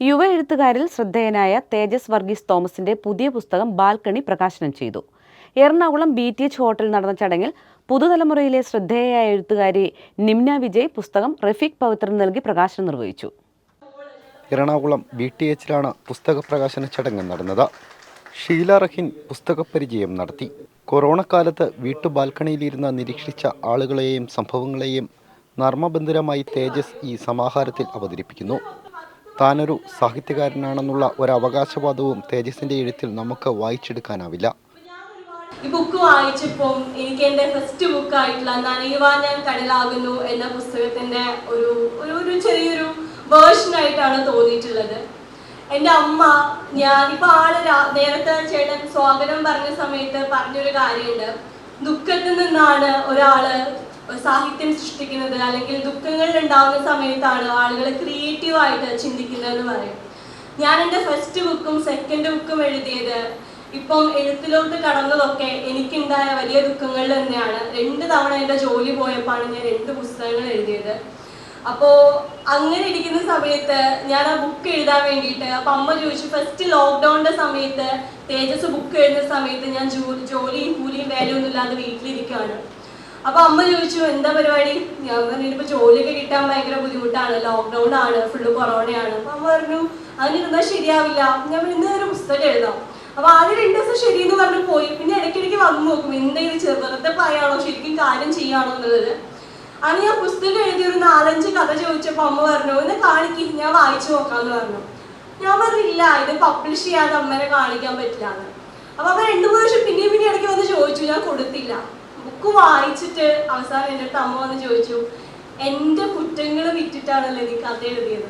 യുവ എഴുത്തുകാരിൽ ശ്രദ്ധേയനായ തേജസ് വർഗീസ് തോമസിന്റെ പുതിയ പുസ്തകം ബാൽക്കണി പ്രകാശനം ചെയ്തു. എറണാകുളം ബി ടി എച്ച് ഹോട്ടലിൽ നടന്ന ചടങ്ങിൽ പുതുതലമുറയിലെ ശ്രദ്ധേയയായ എഴുത്തുകാരി നിംന വിജയ് പുസ്തകം റഫീഖ് പവിത്രൻ നൽകി പ്രകാശനം നിർവഹിച്ചു. എറണാകുളം ബി ടി എച്ചിലാണ് പുസ്തക പ്രകാശന ചടങ്ങ് നടന്നത്. ഷീല റഹിൻ പുസ്തക പരിചയം നടത്തി. കൊറോണ കാലത്ത് വീട്ടു ബാൽക്കണിയിലിരുന്ന് നിരീക്ഷിച്ച ആളുകളെയും സംഭവങ്ങളെയും നർമ്മബന്ധുരമായി തേജസ് ഈ സമാഹാരത്തിൽ അവതരിപ്പിക്കുന്നു. താനൊരു സാഹിത്യകാരനാണെന്നുള്ള ഒരു അവകാശവാദവും തേജസിന്റെ എഴുത്തിൽ നമുക്ക് വായിച്ചെടുക്കാനാവില്ല. ഈ ബുക്ക് വായിച്ചപ്പോൾ എനിക്ക് എന്റെ ഫസ്റ്റ് ബുക്കായിട്ടുള്ള നനയുവാൻ ഞാൻ കടലാകുന്നു എന്ന പുസ്തകത്തിന്റെ ഒരു ഒരു ചെറിയൊരു വേർഷൻ ആയിട്ടാണ് തോന്നിയിട്ടുള്ളത്. എന്റെ അമ്മ ഞാനിപ്പോ ആൾ നേരത്തെ ചേട്ടൻ സ്വാഗതം പറഞ്ഞ സമയത്ത് പറഞ്ഞൊരു കാര്യമുണ്ട്. ദുഃഖത്തിൽ നിന്നാണ് ഒരാൾ സാഹിത്യം സൃഷ്ടിക്കുന്നത് അല്ലെങ്കിൽ ദുഃഖങ്ങൾ ഉണ്ടാവുന്ന സമയത്താണ് ആളുകൾ ക്രിയേറ്റീവായിട്ട് ചിന്തിക്കുന്നതെന്ന് പറയും. ഞാൻ എന്റെ ഫസ്റ്റ് ബുക്കും സെക്കൻഡ് ബുക്കും എഴുതിയത് ഇപ്പം എഴുത്തിലോട്ട് കടന്നതൊക്കെ എനിക്കുണ്ടായ വലിയ ദുഃഖങ്ങളിൽ തന്നെയാണ്. രണ്ട് തവണ എന്റെ ജോലി പോയപ്പോഴാണ് ഞാൻ രണ്ട് പുസ്തകങ്ങൾ എഴുതിയത്. അപ്പോൾ അങ്ങനെ ഇരിക്കുന്ന സമയത്ത് ഞാൻ ആ ബുക്ക് എഴുതാൻ വേണ്ടിയിട്ട് അപ്പം അമ്മ ചോദിച്ചു ഫസ്റ്റ് ലോക്ക്ഡൗണിന്റെ സമയത്ത് തേജസ് ബുക്ക് എഴുതുന്ന സമയത്ത് ഞാൻ ജോ- ജോലിയും കൂലിയും വേലയൊന്നും ഇല്ലാതെ വീട്ടിലിരിക്കുകയാണ് അപ്പൊ അമ്മ ചോദിച്ചു എന്താ പരിപാടി? ഞാൻ പറഞ്ഞു ഇപ്പൊ ജോലിയൊക്കെ കിട്ടാൻ ഭയങ്കര ബുദ്ധിമുട്ടാണ്. ലോക്ക്ഡൌൺ ആണ് ഫുള്ള് കൊറോണയാണ്. അപ്പൊ അമ്മ പറഞ്ഞു അതിനിരുന്നാൽ ശരിയാവില്ല. ഞാൻ ഇന്ന് ഒരു പുസ്തകം എഴുതാം. അപ്പൊ ആദ്യം രണ്ടു ദിവസം ശരി എന്ന് പറഞ്ഞു പോയി. പിന്നെ ഇടയ്ക്കിടയ്ക്ക് വന്നു നോക്കും എന്തെങ്കിലും ചെറുതത്തെ പറയാണോ ശരിക്കും കാര്യം ചെയ്യാണോ? എന്നുള്ളത്. അങ്ങനെ ഞാൻ പുസ്തകം എഴുതി ഒരു നാലഞ്ച് കഥ ചോദിച്ചപ്പോ അമ്മ പറഞ്ഞു എന്നെ കാണിക്കും ഞാൻ വായിച്ചു നോക്കാന്ന് പറഞ്ഞു. ഞാൻ പറഞ്ഞില്ല ഇത് പബ്ലിഷ് ചെയ്യാതെ അമ്മനെ കാണിക്കാൻ പറ്റില്ല അപ്പൊ അമ്മ രണ്ടു മൂന്ന് വർഷം പിന്നെയും പിന്നെ ഇടയ്ക്ക് വന്ന് ചോദിച്ചു ഞാൻ കൊടുത്തില്ല. ബുക്ക് വായിച്ചിട്ട് അവസാനം എന്റെ അടുത്ത് അമ്മ വന്ന് ചോദിച്ചു എന്റെ കുറ്റങ്ങൾ വിറ്റിട്ടാണല്ലോ നീ കഥ എഴുതിയത്?